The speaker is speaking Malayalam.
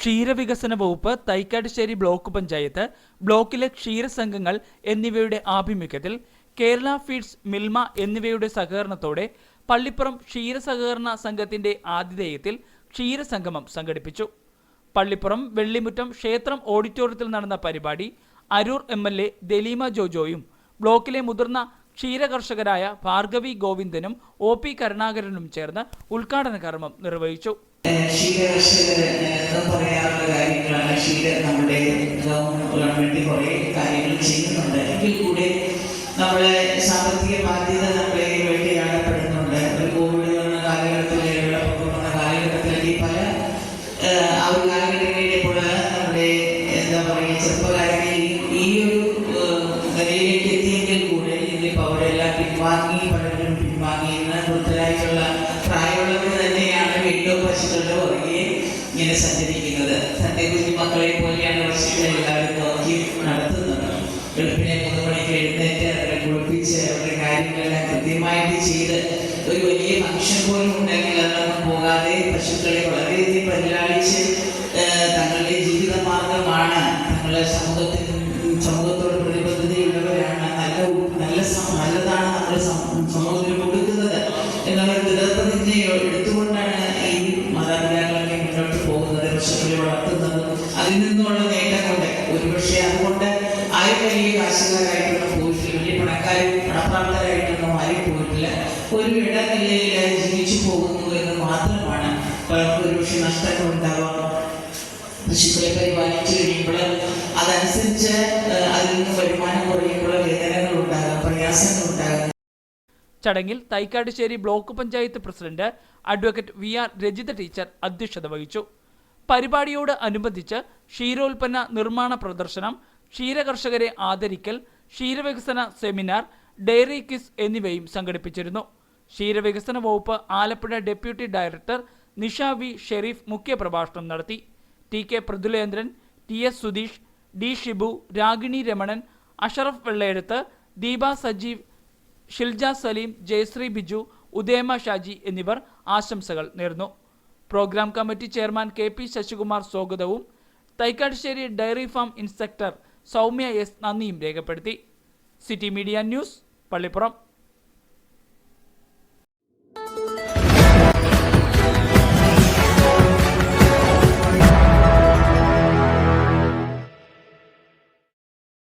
ക്ഷീരവികസന വകുപ്പ് തൈക്കാട്ടുശ്ശേരി ബ്ലോക്ക് പഞ്ചായത്ത് ബ്ലോക്കിലെ ക്ഷീരസംഘങ്ങൾ എന്നിവയുടെ ആഭിമുഖ്യത്തിൽ കേരള ഫീഡ്സ് മിൽമ എന്നിവയുടെ സഹകരണത്തോടെ പള്ളിപ്പുറം ക്ഷീരസഹകരണ സംഘത്തിന്റെ ആതിഥേയത്തിൽ ക്ഷീരസംഗമം സംഘടിപ്പിച്ചു. പള്ളിപ്പുറം വെള്ളിമുറ്റം ക്ഷേത്രം ഓഡിറ്റോറിയത്തിൽ നടന്ന പരിപാടി Aroor M L A Daleema ജോജോയും ബ്ലോക്കിലെ മുതിർന്ന ക്ഷീരകർഷകരായ ഭാർഗവി ഗോവിന്ദനും ഒ പി കരുണാകരനും ചേർന്ന് ഉദ്ഘാടന കർമ്മം നിർവഹിച്ചു. എന്നും പറയാറുള്ള കാര്യങ്ങളാണ് ക്ഷീര നമ്മുടെ ഗവൺമെന്റ് കുറേ കാര്യങ്ങൾ ചെയ്യുന്നുണ്ട്. എങ്കിൽ കൂടെ നമ്മുടെ സാമ്പത്തിക ബാധ്യത നമ്മളെ വേണ്ടിയാടപ്പെടുന്നുണ്ട് ഒരു കോവിഡ് വന്ന കാലഘട്ടത്തിൽ വെള്ളപ്പൊക്കം വന്ന കാലഘട്ടത്തിൽ ഈ പല ആ ഒരു കാലഘട്ടം നമ്മുടെ ഈ- ഒരു നിലയിലേക്ക് എത്തിയെങ്കിൽ കൂടെ ഇതിലിപ്പോൾ അവരെല്ലാം പിൻവാങ്ങി പലരും പിൻവാങ്ങി എന്ന് വൃദ്ധരായിട്ടുള്ള പുറകെ ഇങ്ങനെ സഞ്ചരിക്കുന്നത്. തന്റെ കുഞ്ഞുമക്കളെ പോലെയാണ് പശുക്കളെ എല്ലാവരും നോക്കി നടത്തുന്നത്. വെളുപ്പിനെ മൂന്ന് മണിക്ക് എഴുന്നേറ്റ് അവരെ കുളിപ്പിച്ച് അവരുടെ കാര്യങ്ങളെല്ലാം കൃത്യമായിട്ട് ചെയ്ത് ഒരു വലിയ ഫംഗ്ഷൻ പോലും ഉണ്ടെങ്കിൽ അതൊന്നും പോകാതെ പശുക്കളെ വളരെയധികം പരിലാളിച്ച് തങ്ങളുടെ ജീവിത മാർഗമാണ് തങ്ങളുടെ സമൂഹത്തിൽ വളർത്തുന്നത് അതിൽ നിന്നുള്ള നേട്ടം കൊണ്ട് ഒരുപക്ഷെ അതുകൊണ്ട് ആരും വലിയ കാശുകാരായിട്ടൊന്നും പോയിട്ടില്ല വലിയ പണക്കാരും പണപ്രാപ്തരായിട്ടൊന്നും ആരും പോയിട്ടില്ല. ഒരു ഇടനിലയിൽ ജീവിച്ചു പോകുന്നു എന്ന് മാത്രമാണ് പലർക്കും ഒരുപക്ഷെ നഷ്ടങ്ങൾ ഉണ്ടാവാം. പശുക്കളെ പരിപാലിച്ചു കഴിയുമ്പോൾ അതനുസരിച്ച് അതിൽ നിന്ന് വരുമാനം കുറയുമ്പോൾ വേദനകൾ ഉണ്ടാകാം പ്രയാസങ്ങൾ ഉണ്ടാകാം. ചടങ്ങിൽ Thaikattussery block panchayat president advocate V R Rajitha teacher അധ്യക്ഷത വഹിച്ചു. പരിപാടിയോട് അനുബന്ധിച്ച് ക്ഷീരോൽപ്പന്ന നിർമ്മാണ പ്രദർശനം ക്ഷീരകർഷകരെ ആദരിക്കൽ ക്ഷീരവികസന സെമിനാർ ഡയറി കിസ് എന്നിവയും സംഘടിപ്പിച്ചിരുന്നു. ക്ഷീരവികസന വകുപ്പ് Alappuzha deputy director Nisha V Sharif മുഖ്യപ്രഭാഷണം നടത്തി. T K Prithulendran T S Sudheesh D Shibu Ragini Ramanan Ashraf വെള്ളയെടുത്ത് Deepa Sajeev Shilja Saleem Jayasree Biju ഉദയമ ഷാജി എന്നിവർ ആശംസകൾ നേർന്നു. Programme committee chairman K P Sasikumar സ്വാഗതവും. Thaikattussery dairy farm inspector Soumya S നന്ദിയും രേഖപ്പെടുത്തി. City media news Pallippuram.